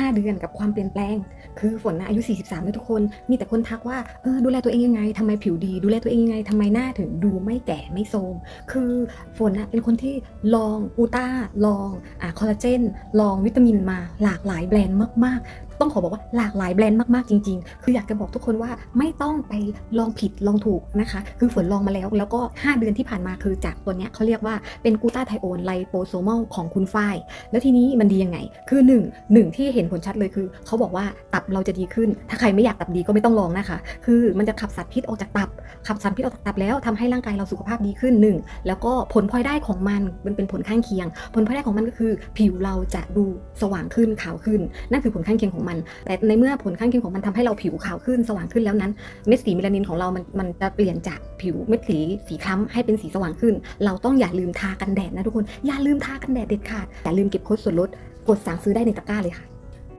5 เดือนกับความเปลี่ยนแปลง คือฝนนะอายุ 43นะทุกคน มีแต่คนทักว่าเออดูแลตัวเองยังไงทำไมผิวดี ดูแลตัวเองยังไงทำไมหน้าถึงดูไม่แก่ไม่โทรมคือฝนนะเป็นคนที่ลองอูต้าลองอ่าคอลลาเจน ลองวิตามินมาหลากหลายแบรนด์มาก ๆต้องขอบอกว่าหลากหลายแบรนด์มาก ๆ จริง ๆ คืออยากจะบอกทุกคนว่าไม่ต้องไปลองผิดลองถูกนะคะ คือฝนลองมาแล้ว แล้วก็ 5 เดือนที่ผ่านมาคือจากตัวเนี้ยเขาเรียกว่าเป็นกูต้าไทโอนไลโปโซมอลของคุณฝ้าย แล้วทีนี้มันดียังไง คือ1นหนึ่งที่เห็นผลชัดเลยคือเขาบอกว่าตับเราจะดีขึ้น ถ้าใครไม่อยากตับดีก็ไม่ต้องลองนะคะ คือมันจะขับสารพิษออกจากตับ ขับสารพิษออกจากตับแล้วทำให้ร่างกายเราสุขภาพดีขึ้นหนึ่งแล้วก็ผลพลอยได้ของมันมันเป็นผลข้างเคียง ผลพลอยได้ของมันก็คือ ผิวเราจะดูสว่างขึ้นขาวขึ้น นั่นคือผลข้างเคียงของมัน แต่ในเมื่อผลข้างเคียงของมันทำให้เราผิวขาวขึ้นสว่างขึ้นแล้วนั้นเม็ดสีเมลานินของเรามันมันจะเปลี่ยนจากผิวเม็ดสีสีคล้ำให้เป็นสีสว่างขึ้น เราต้องอย่าลืมทากันแดดนะทุกคนอย่าลืมทากันแดดเด็ดขาดอย่าลืมเก็บโค้ดส่วนลดกดสั่งซื้อได้ในตะกร้าเลยค่ะ